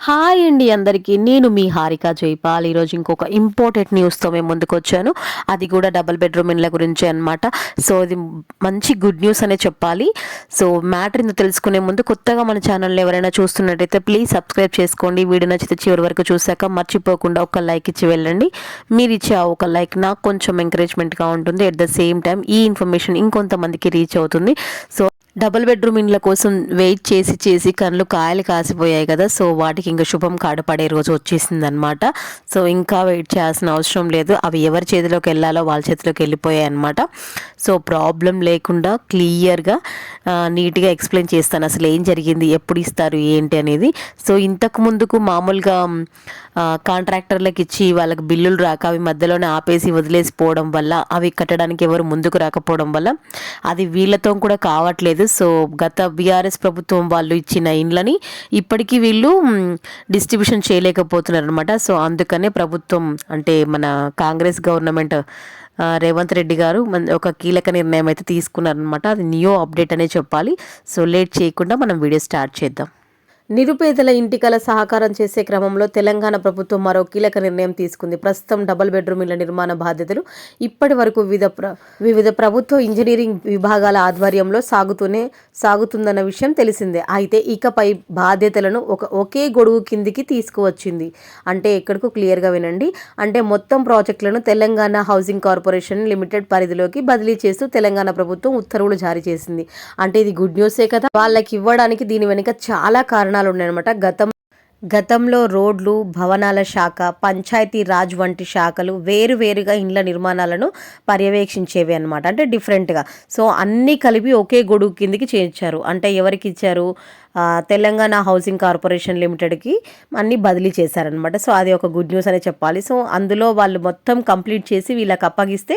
Hi అండి అందరికీ. నేను మీ హారిక జైపాల్. ఈరోజు ఇంకొక ఇంపార్టెంట్ న్యూస్తో మేము ముందుకు వచ్చాను అది కూడా డబుల్ బెడ్రూమ్ ఇండ్ల గురించి అనమాట సో ఇది మంచి గుడ్ న్యూస్ అనే చెప్పాలి. సో మ్యాటర్ ఇందు తెలుసుకునే ముందు కొత్తగా మన ఛానల్ని ఎవరైనా చూస్తున్నట్టయితే ప్లీజ్ సబ్స్క్రైబ్ చేసుకోండి. వీడియో నచ్చితే చివరి వరకు చూశాక మర్చిపోకుండా ఒక లైక్ ఇచ్చి వెళ్ళండి. మీరు ఇచ్చే ఆ ఒక లైక్ నాకు కొంచెం ఎంకరేజ్మెంట్గా ఉంటుంది. అట్ ద సేమ్ టైం ఈ ఇన్ఫర్మేషన్ ఇంకొంతమందికి రీచ్ అవుతుంది. సో డబుల్ బెడ్రూమ్ ఇండ్ల కోసం వెయిట్ చేసి చేసి కళ్ళు కాయలు కాసిపోయాయి కదా. సో వాటికి ఇంకా శుభం కాడ పడే రోజు వచ్చేసింది అనమాట సో ఇంకా వెయిట్ చేయాల్సిన అవసరం లేదు. అవి ఎవరి చేతిలోకి వెళ్ళాలో వాళ్ళ చేతిలోకి వెళ్ళిపోయాయి అనమాట సో ప్రాబ్లం లేకుండా క్లియర్గా నీట్గా ఎక్స్ప్లెయిన్ చేస్తాను. అసలు ఏం జరిగింది? ఎప్పుడు ఇస్తారు? ఏంటి అనేది. సో ఇంతకు ముందుకు మామూలుగా కాంట్రాక్టర్లకు ఇచ్చి వాళ్ళకి బిల్లులు రాక అవి మధ్యలోనే ఆపేసి వదిలేసిపోవడం వల్ల అవి కట్టడానికి ఎవరు ముందుకు రాకపోవడం వల్ల అది వీళ్ళతో కూడా కావట్లేదు. సో గత బీఆర్ఎస్ ప్రభుత్వం వాళ్ళు ఇచ్చిన ఇండ్లని ఇప్పటికీ వీళ్ళు డిస్ట్రిబ్యూషన్ చేయలేకపోతున్నారు అనమాట సో అందుకనే ప్రభుత్వం అంటే మన కాంగ్రెస్ గవర్నమెంట్ రేవంత్ రెడ్డి గారు ఒక కీలక నిర్ణయం అయితే తీసుకున్నారనమాట అది న్యూ అప్డేట్ అనే చెప్పాలి. సో లేట్ చేయకుండా మనం వీడియో స్టార్ట్ చేద్దాం. నిరుపేదల ఇంటికల సహకారం చేసే క్రమంలో తెలంగాణ ప్రభుత్వం మరో కీలక నిర్ణయం తీసుకుంది. ప్రస్తుతం డబుల్ బెడ్రూమ్ ఇళ్ళ నిర్మాణ బాధ్యతలు ఇప్పటి వరకు వివిధ ప్ర వివిధ ప్రభుత్వ ఇంజనీరింగ్ విభాగాల ఆధ్వర్యంలో సాగుతూనే సాగుతుందన్న విషయం తెలిసిందే. అయితే ఇకపై బాధ్యతలను ఒక ఒకే గొడుగు కిందికి తీసుకువచ్చింది. అంటే ఎక్కడికో క్లియర్గా వినండి. అంటే మొత్తం ప్రాజెక్టులను తెలంగాణ హౌసింగ్ కార్పొరేషన్ లిమిటెడ్ పరిధిలోకి బదిలీ చేస్తూ తెలంగాణ ప్రభుత్వం ఉత్తర్వులు జారీ చేసింది. అంటే ఇది గుడ్ న్యూసే కదా. వాళ్ళకి ఇవ్వడానికి దీని వెనుక చాలా కారణం కారణాలు ఉన్నాయన్నమాట గతం గతంలో రోడ్లు భవనాల శాఖ పంచాయతీ రాజ్ వంటి శాఖలు వేరు వేరుగా ఇండ్ల నిర్మాణాలను పర్యవేక్షించేవి అనమాట అంటే డిఫరెంట్గా సో అన్నీ కలిపి ఒకే గొడుగు కిందికి చేర్చారు. అంటే ఎవరికి ఇచ్చారు? తెలంగాణ హౌసింగ్ కార్పొరేషన్ లిమిటెడ్కి అన్నీ బదిలీ చేశారనమాట సో అది ఒక గుడ్ న్యూస్ అనే చెప్పాలి. సో అందులో వాళ్ళు మొత్తం కంప్లీట్ చేసి వీళ్ళకి అప్పగిస్తే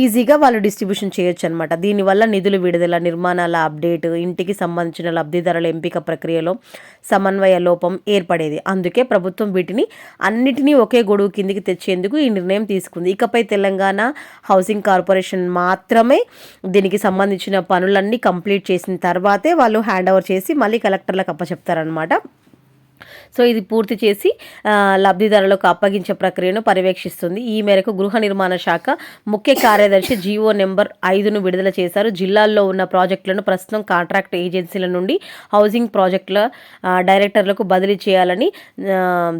ఈజీగా వాళ్ళు డిస్ట్రిబ్యూషన్ చేయొచ్చు అనమాట దీనివల్ల నిధులు విడుదల నిర్మాణాల అప్డేట్ ఇంటికి సంబంధించిన లబ్ధిదారుల ఎంపిక ప్రక్రియలో సమన్వయ లోపం ఏర్పడేది. అందుకే ప్రభుత్వం వీటిని అన్నిటినీ ఒకే గొడుగు కిందికి తెచ్చేందుకు ఈ నిర్ణయం తీసుకుంది. ఇకపై తెలంగాణ హౌసింగ్ కార్పొరేషన్ మాత్రమే దీనికి సంబంధించిన పనులన్నీ కంప్లీట్ చేసిన తర్వాతే వాళ్ళు హ్యాండ్ ఓవర్ చేసి మళ్ళీ కలెక్టర్లకు అప్పచెప్తారనమాట సో ఇది పూర్తి చేసి లబ్ధిదారులకు అప్పగించే ప్రక్రియను పర్యవేక్షిస్తుంది. ఈ మేరకు గృహ నిర్మాణ శాఖ ముఖ్య కార్యదర్శి జీవో నెంబర్ ఐదును విడుదల చేశారు. జిల్లాల్లో ఉన్న ప్రాజెక్టులను ప్రస్తుతం కాంట్రాక్ట్ ఏజెన్సీల నుండి హౌసింగ్ ప్రాజెక్టుల డైరెక్టర్లకు బదిలీ చేయాలని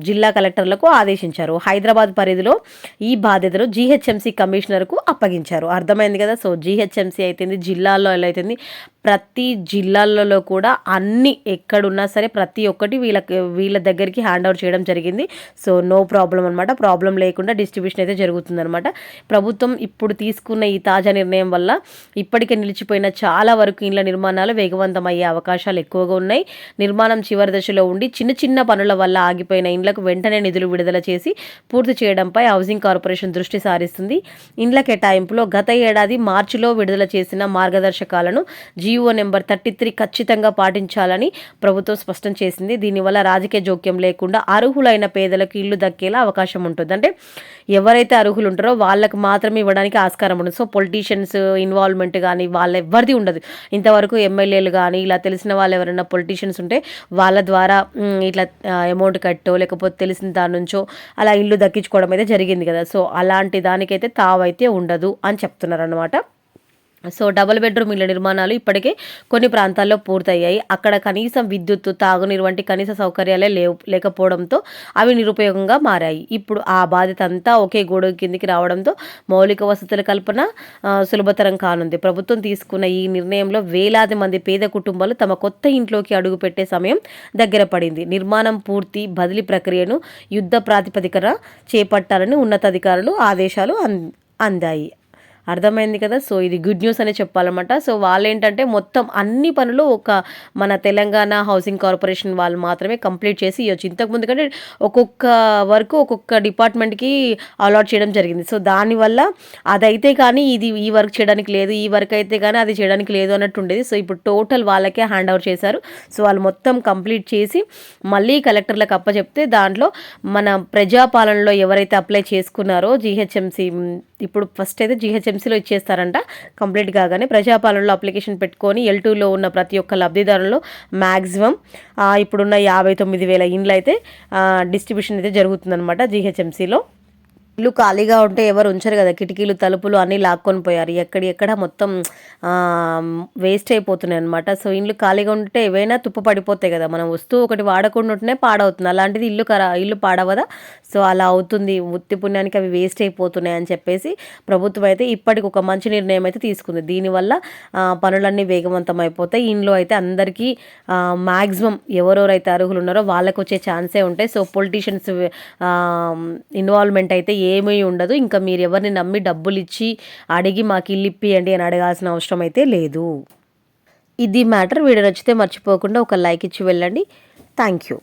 జిల్లా కలెక్టర్లకు ఆదేశించారు. హైదరాబాద్ పరిధిలో ఈ బాధ్యతలు జీహెచ్ఎంసీ కమిషనర్కు అప్పగించారు. అర్థమైంది కదా? సో జీహెచ్ఎంసీ అయితేంది జిల్లాల్లో ఎలా అయితేంది ప్రతి జిల్లాలలో కూడా అన్ని ఎక్కడున్నా సరే ప్రతి ఒక్కటి వీళ్ళకి వీళ్ళ దగ్గరికి హ్యాండ్ ఓవర్ చేయడం జరిగింది. సో నో ప్రాబ్లం అనమాట ప్రాబ్లం లేకుండా డిస్ట్రిబ్యూషన్ అయితే జరుగుతుందనమాట ప్రభుత్వం ఇప్పుడు తీసుకున్న ఈ తాజా నిర్ణయం వల్ల ఇప్పటికే నిలిచిపోయిన చాలా వరకు ఇండ్ల నిర్మాణాలు వేగవంతం అయ్యే అవకాశాలు ఎక్కువగా ఉన్నాయి. నిర్మాణం చివరి దశలో ఉండి చిన్న చిన్న పనుల వల్ల ఆగిపోయిన ఇండ్లకు వెంటనే నిధులు విడుదల చేసి పూర్తి చేయడంపై హౌసింగ్ కార్పొరేషన్ దృష్టి సారిస్తుంది. ఇండ్ల కేటాయింపులో గత ఏడాది మార్చిలో విడుదల చేసిన మార్గదర్శకాలను జీవో నెంబర్ థర్టీ త్రీ ఖచ్చితంగా పాటించాలని ప్రభుత్వం స్పష్టం చేసింది. దీనివల్ల రాజకీయ జోక్యం లేకుండా అర్హులైన పేదలకు ఇల్లు దక్కేలా అవకాశం ఉంటుంది. అంటే ఎవరైతే అర్హులు ఉంటారో వాళ్ళకి మాత్రమే ఇవ్వడానికి ఆస్కారం ఉంటుంది. సో పొలిటీషియన్స్ ఇన్వాల్వ్మెంట్ కానీ వాళ్ళ ఎవరిది ఉండదు. ఇంతవరకు ఎమ్మెల్యేలు కానీ ఇలా తెలిసిన వాళ్ళు ఎవరైనా పొలిటీషియన్స్ ఉంటే వాళ్ళ ద్వారా ఇట్లా అమౌంట్ కట్టో లేకపోతే తెలిసిన దాని నుంచో అలా ఇల్లు దక్కించుకోవడం అయితే జరిగింది కదా. సో అలాంటి దానికైతే తావైతే ఉండదు అని చెప్తున్నారు అనమాట సో డబుల్ బెడ్రూమ్ ఇళ్ళ నిర్మాణాలు ఇప్పటికే కొన్ని ప్రాంతాల్లో పూర్తయ్యాయి. అక్కడ కనీసం విద్యుత్ తాగునీరు వంటి కనీస సౌకర్యాలే లేవు లేకపోవడంతో అవి నిరుపయోగంగా మారాయి. ఇప్పుడు ఆ బాధ్యత అంతా ఒకే గోడ కిందికి రావడంతో మౌలిక వసతుల కల్పన సులభతరం కానుంది. ప్రభుత్వం తీసుకున్న ఈ నిర్ణయంలో వేలాది మంది పేద కుటుంబాలు తమ కొత్త ఇంట్లోకి అడుగుపెట్టే సమయం దగ్గర పడింది. నిర్మాణం పూర్తి బదిలీ ప్రక్రియను యుద్ధ ప్రాతిపదికన చేపట్టాలని ఉన్నతాధికారులు ఆదేశాలు అందాయి. అర్థమైంది కదా? సో ఇది గుడ్ న్యూస్ అనే చెప్పాలన్నమాట. సో వాళ్ళు ఏంటంటే మొత్తం అన్ని పనులు ఒక మన తెలంగాణ హౌసింగ్ కార్పొరేషన్ వాళ్ళు మాత్రమే కంప్లీట్ చేసి ఇవ్వచ్చు ఇంతకుముందు కంటే ఒక్కొక్క వర్క్ ఒక్కొక్క డిపార్ట్మెంట్కి అలాట్ చేయడం జరిగింది. సో దానివల్ల అదైతే కానీ ఇది ఈ వర్క్ చేయడానికి లేదు ఈ వర్క్ అయితే కానీ అది చేయడానికి లేదు అన్నట్టు ఉండేది. సో ఇప్పుడు టోటల్ వాళ్ళకే హ్యాండ్ ఓవర్ చేశారు. సో వాళ్ళు మొత్తం కంప్లీట్ చేసి మళ్ళీ కలెక్టర్లకు అప్పచెప్తే దాంట్లో మన ప్రజాపాలనలో ఎవరైతే అప్లై చేసుకున్నారో జీహెచ్ఎంసీ ఇప్పుడు ఫస్ట్ అయితే జీహెచ్ఎం జిహెచ్ఎంసీలో ఇచ్చేస్తారంట. కంప్లీట్ కాగానే ప్రజాపాలనలో అప్లికేషన్ పెట్టుకొని ఎల్ టూలో ఉన్న ప్రతి ఒక్క లబ్ధిదారులు మ్యాక్సిమం ఇప్పుడున్న యాభై తొమ్మిది వేల ఇండ్లు అయితే డిస్ట్రిబ్యూషన్ అయితే జరుగుతుందన్నమాట జిహెచ్ఎంసీలో. ఇల్లు ఖాళీగా ఉంటే ఎవరు ఉంచరు కదా. కిటికీలు తలుపులు అన్నీ లాక్కొని పోయారు. ఎక్కడి ఎక్కడ మొత్తం వేస్ట్ అయిపోతున్నాయి అనమాట సో ఇల్లు ఖాళీగా ఉంటే ఏవైనా తుప్పు పడిపోతాయి కదా. మనం వస్తువు ఒకటి వాడకుండా ఉంటేనే పాడవుతుంది. అలాంటిది ఇల్లు కరా ఇల్లు పాడవదా? సో అలా అవుతుంది. ఉత్తి పుణ్యానికి అవి వేస్ట్ అయిపోతున్నాయి అని చెప్పేసి ప్రభుత్వం అయితే ఇప్పటికి ఒక మంచి నిర్ణయం అయితే తీసుకుంది. దీనివల్ల పనులన్నీ వేగవంతం అయిపోతాయి. ఇంట్లో అయితే అందరికీ మ్యాక్సిమం ఎవరెవరైతే అర్హులు ఉన్నారో వాళ్ళకు వచ్చే ఛాన్సే ఉంటాయి. సో పొలిటీషియన్స్ ఇన్వాల్వ్మెంట్ అయితే ఏమీ ఉండదు. ఇంకా మీరు ఎవరిని నమ్మి డబ్బులు ఇచ్చి అడిగి మాకు ఇల్లు ఇప్పియండి అని అడగాల్సిన అవసరం అయితే లేదు. ఇది మ్యాటర్. వీడియో నచ్చితే మర్చిపోకుండా ఒక లైక్ ఇచ్చి వెళ్ళండి. Thank you.